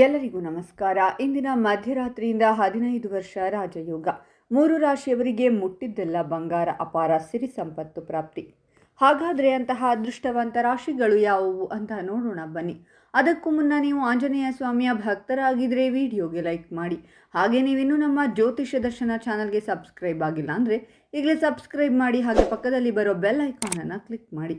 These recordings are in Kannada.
ಎಲ್ಲರಿಗೂ ನಮಸ್ಕಾರ. ಇಂದಿನ ಮಧ್ಯರಾತ್ರಿಯಿಂದ ಹದಿನೈದು ವರ್ಷ ರಾಜಯೋಗ. ಮೂರು ರಾಶಿಯವರಿಗೆ ಮುಟ್ಟಿದ್ದೆಲ್ಲ ಬಂಗಾರ, ಅಪಾರ ಸಿರಿ ಸಂಪತ್ತು ಪ್ರಾಪ್ತಿ. ಹಾಗಾದರೆ ಅಂತಹ ಅದೃಷ್ಟವಂತ ರಾಶಿಗಳು ಯಾವುವು ಅಂತ ನೋಡೋಣ ಬನ್ನಿ. ಅದಕ್ಕೂ ಮುನ್ನ ನೀವು ಆಂಜನೇಯ ಸ್ವಾಮಿಯ ಭಕ್ತರಾಗಿದ್ದರೆ ವಿಡಿಯೋಗೆ ಲೈಕ್ ಮಾಡಿ. ಹಾಗೆ ನೀವಿನ್ನೂ ನಮ್ಮ ಜ್ಯೋತಿಷ್ಯ ದರ್ಶನ ಚಾನಲ್ಗೆ ಸಬ್ಸ್ಕ್ರೈಬ್ ಆಗಿಲ್ಲ ಅಂದರೆ ಈಗಲೇ ಸಬ್ಸ್ಕ್ರೈಬ್ ಮಾಡಿ ಹಾಗೆ ಪಕ್ಕದಲ್ಲಿ ಬರೋ ಬೆಲ್ ಐಕಾನನ್ನು ಕ್ಲಿಕ್ ಮಾಡಿ.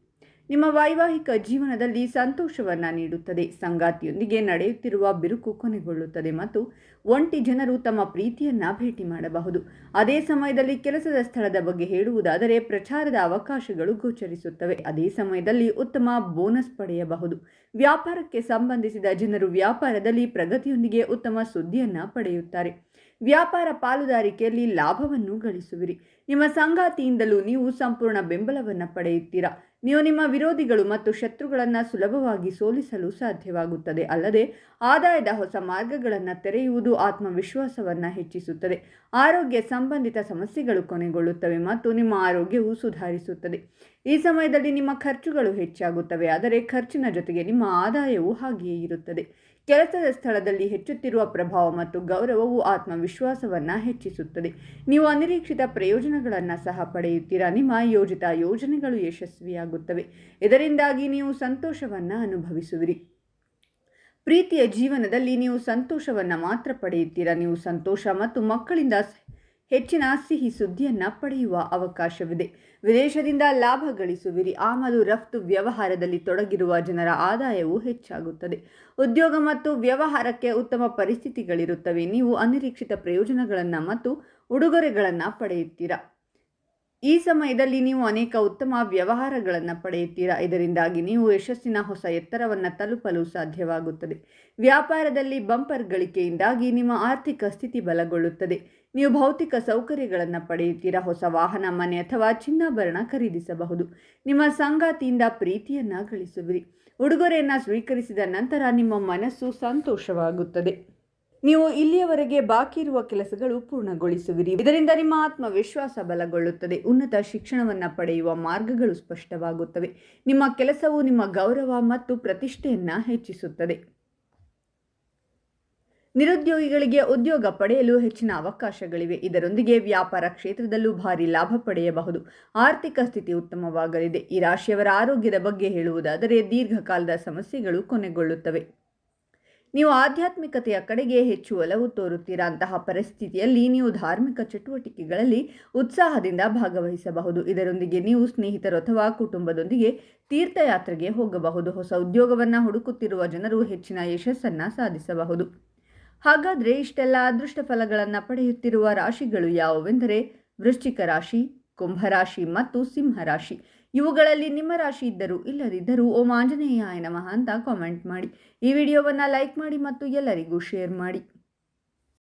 ನಿಮ್ಮ ವೈವಾಹಿಕ ಜೀವನದಲ್ಲಿ ಸಂತೋಷವನ್ನು ನೀಡುತ್ತದೆ. ಸಂಗಾತಿಯೊಂದಿಗೆ ನಡೆಯುತ್ತಿರುವ ಬಿರುಕು ಕೊನೆಗೊಳ್ಳುತ್ತದೆ ಮತ್ತು ಒಂಟಿ ಜನರು ತಮ್ಮ ಪ್ರೀತಿಯನ್ನು ಭೇಟಿ ಮಾಡಬಹುದು. ಅದೇ ಸಮಯದಲ್ಲಿ ಕೆಲಸದ ಸ್ಥಳದ ಬಗ್ಗೆ ಹೇಳುವುದಾದರೆ ಪ್ರಚಾರದ ಅವಕಾಶಗಳು ಗೋಚರಿಸುತ್ತವೆ. ಅದೇ ಸಮಯದಲ್ಲಿ ಉತ್ತಮ ಬೋನಸ್ ಪಡೆಯಬಹುದು. ವ್ಯಾಪಾರಕ್ಕೆ ಸಂಬಂಧಿಸಿದ ಜನರು ವ್ಯಾಪಾರದಲ್ಲಿ ಪ್ರಗತಿಯೊಂದಿಗೆ ಉತ್ತಮ ಸುದ್ದಿಯನ್ನು ಪಡೆಯುತ್ತಾರೆ. ವ್ಯಾಪಾರ ಪಾಲುದಾರಿಕೆಯಲ್ಲಿ ಲಾಭವನ್ನು ಗಳಿಸುವಿರಿ. ನಿಮ್ಮ ಸಂಗಾತಿಯಿಂದಲೂ ನೀವು ಸಂಪೂರ್ಣ ಬೆಂಬಲವನ್ನು ಪಡೆಯುತ್ತೀರಾ? ನೀವು ನಿಮ್ಮ ವಿರೋಧಿಗಳು ಮತ್ತು ಶತ್ರುಗಳನ್ನು ಸುಲಭವಾಗಿ ಸೋಲಿಸಲು ಸಾಧ್ಯವಾಗುತ್ತದೆ. ಅಲ್ಲದೆ, ಆದಾಯದ ಹೊಸ ಮಾರ್ಗಗಳನ್ನು ತೆರೆಯುವುದು ಆತ್ಮವಿಶ್ವಾಸವನ್ನು ಹೆಚ್ಚಿಸುತ್ತದೆ. ಆರೋಗ್ಯ ಸಂಬಂಧಿತ ಸಮಸ್ಯೆಗಳು ಕೊನೆಗೊಳ್ಳುತ್ತವೆ ಮತ್ತು ನಿಮ್ಮ ಆರೋಗ್ಯವು ಸುಧಾರಿಸುತ್ತದೆ. ಈ ಸಮಯದಲ್ಲಿ ನಿಮ್ಮ ಖರ್ಚುಗಳು ಹೆಚ್ಚಾಗುತ್ತವೆ. ಆದರೆ, ಖರ್ಚಿನ ಜೊತೆಗೆ ನಿಮ್ಮ ಆದಾಯವು ಹಾಗೆಯೇ ಇರುತ್ತದೆ. ಕೆಲಸದ ಸ್ಥಳದಲ್ಲಿ ಹೆಚ್ಚುತ್ತಿರುವ ಪ್ರಭಾವ ಮತ್ತು ಗೌರವವು ಆತ್ಮವಿಶ್ವಾಸವನ್ನು ಹೆಚ್ಚಿಸುತ್ತದೆ. ನೀವು ಅನಿರೀಕ್ಷಿತ ಪ್ರಯೋಜನಗಳನ್ನು ಸಹ ಪಡೆಯುತ್ತೀರಾ? ನಿಮ್ಮ ಯೋಜಿತ ಯೋಜನೆಗಳು ಯಶಸ್ವಿಯಾಗುತ್ತವೆ. ಇದರಿಂದಾಗಿ ನೀವು ಸಂತೋಷವನ್ನು ಅನುಭವಿಸುವಿರಿ. ಪ್ರೀತಿಯ ಜೀವನದಲ್ಲಿ ನೀವು ಸಂತೋಷವನ್ನು ಮಾತ್ರ ಪಡೆಯುತ್ತೀರಾ? ನೀವು ಸಂತೋಷ ಮತ್ತು ಮಕ್ಕಳಿಂದ ಹೆಚ್ಚಿನ ಸಿಹಿ ಸುದ್ದಿಯನ್ನು ಪಡೆಯುವ ಅವಕಾಶವಿದೆ. ವಿದೇಶದಿಂದ ಲಾಭ ಗಳಿಸುವಿರಿ. ಆಮದು ರಫ್ತು ವ್ಯವಹಾರದಲ್ಲಿ ತೊಡಗಿರುವ ಜನರ ಆದಾಯವು ಹೆಚ್ಚಾಗುತ್ತದೆ. ಉದ್ಯೋಗ ಮತ್ತು ವ್ಯವಹಾರಕ್ಕೆ ಉತ್ತಮ ಪರಿಸ್ಥಿತಿಗಳಿರುತ್ತವೆ. ನೀವು ಅನಿರೀಕ್ಷಿತ ಪ್ರಯೋಜನಗಳನ್ನು ಮತ್ತು ಉಡುಗೊರೆಗಳನ್ನು ಪಡೆಯುತ್ತೀರಾ? ಈ ಸಮಯದಲ್ಲಿ ನೀವು ಅನೇಕ ಉತ್ತಮ ವ್ಯವಹಾರಗಳನ್ನು ಪಡೆಯುತ್ತೀರಾ? ಇದರಿಂದಾಗಿ ನೀವು ಯಶಸ್ಸಿನ ಹೊಸ ಎತ್ತರವನ್ನು ತಲುಪಲು ಸಾಧ್ಯವಾಗುತ್ತದೆ. ವ್ಯಾಪಾರದಲ್ಲಿ ಬಂಪರ್ ಗಳಿಕೆಯಿಂದಾಗಿ ನಿಮ್ಮ ಆರ್ಥಿಕ ಸ್ಥಿತಿ ಬಲಗೊಳ್ಳುತ್ತದೆ. ನೀವು ಭೌತಿಕ ಸೌಕರ್ಯಗಳನ್ನು ಪಡೆಯುತ್ತೀರಾ? ಹೊಸ ವಾಹನ, ಮನೆ ಅಥವಾ ಚಿನ್ನಾಭರಣ ಖರೀದಿಸಬಹುದು. ನಿಮ್ಮ ಸಂಗಾತಿಯಿಂದ ಪ್ರೀತಿಯನ್ನು ಗಳಿಸುವಿರಿ. ಉಡುಗೊರೆಯನ್ನು ಸ್ವೀಕರಿಸಿದ ನಂತರ ನಿಮ್ಮ ಮನಸ್ಸು ಸಂತೋಷವಾಗುತ್ತದೆ. ನೀವು ಇಲ್ಲಿಯವರೆಗೆ ಬಾಕಿ ಇರುವ ಕೆಲಸಗಳು ಪೂರ್ಣಗೊಳಿಸುವಿರಿ. ಇದರಿಂದ ನಿಮ್ಮ ಆತ್ಮವಿಶ್ವಾಸ ಬಲಗೊಳ್ಳುತ್ತದೆ. ಉನ್ನತ ಶಿಕ್ಷಣವನ್ನು ಪಡೆಯುವ ಮಾರ್ಗಗಳು ಸ್ಪಷ್ಟವಾಗುತ್ತವೆ. ನಿಮ್ಮ ಕೆಲಸವು ನಿಮ್ಮ ಗೌರವ ಮತ್ತು ಪ್ರತಿಷ್ಠೆಯನ್ನು ಹೆಚ್ಚಿಸುತ್ತದೆ. ನಿರುದ್ಯೋಗಿಗಳಿಗೆ ಉದ್ಯೋಗ ಪಡೆಯಲು ಹೆಚ್ಚಿನ ಅವಕಾಶಗಳಿವೆ. ಇದರೊಂದಿಗೆ ವ್ಯಾಪಾರ ಕ್ಷೇತ್ರದಲ್ಲೂ ಭಾರಿ ಲಾಭ ಪಡೆಯಬಹುದು. ಆರ್ಥಿಕ ಸ್ಥಿತಿ ಉತ್ತಮವಾಗಲಿದೆ. ಈ ರಾಶಿಯವರ ಆರೋಗ್ಯದ ಬಗ್ಗೆ ಹೇಳುವುದಾದರೆ ದೀರ್ಘಕಾಲದ ಸಮಸ್ಯೆಗಳು ಕೊನೆಗೊಳ್ಳುತ್ತವೆ. ನೀವು ಆಧ್ಯಾತ್ಮಿಕತೆಯ ಕಡೆಗೆ ಹೆಚ್ಚು ಒಲವು ತೋರುತ್ತೀರಾ? ಅಂತಹ ಪರಿಸ್ಥಿತಿಯಲ್ಲಿ ನೀವು ಧಾರ್ಮಿಕ ಚಟುವಟಿಕೆಗಳಲ್ಲಿ ಉತ್ಸಾಹದಿಂದ ಭಾಗವಹಿಸಬಹುದು. ಇದರೊಂದಿಗೆ ನೀವು ಸ್ನೇಹಿತರು ಅಥವಾ ಕುಟುಂಬದೊಂದಿಗೆ ತೀರ್ಥಯಾತ್ರೆಗೆ ಹೋಗಬಹುದು. ಹೊಸ ಉದ್ಯೋಗವನ್ನು ಹುಡುಕುತ್ತಿರುವ ಜನರು ಹೆಚ್ಚಿನ ಯಶಸ್ಸನ್ನು ಸಾಧಿಸಬಹುದು. ಹಾಗಾದರೆ ಇಷ್ಟೆಲ್ಲ ಅದೃಷ್ಟ ಫಲಗಳನ್ನು ಪಡೆಯುತ್ತಿರುವ ರಾಶಿಗಳು ಯಾವುವೆಂದರೆ ವೃಶ್ಚಿಕ ರಾಶಿ ಕುಂಭರಾಶಿ ಮತ್ತು ಸಿಂಹರಾಶಿ ಇವುಗಳಲ್ಲಿ ನಿಮ್ಮ ರಾಶಿ ಇದ್ದರೂ ಇಲ್ಲದಿದ್ದರೂ ಓಂ ಆಂಜನೇಯ ನಮಃ ಅಂತ ಕಾಮೆಂಟ್ ಮಾಡಿ. ಈ ವಿಡಿಯೋವನ್ನು ಲೈಕ್ ಮಾಡಿ ಮತ್ತು ಎಲ್ಲರಿಗೂ ಶೇರ್ ಮಾಡಿ.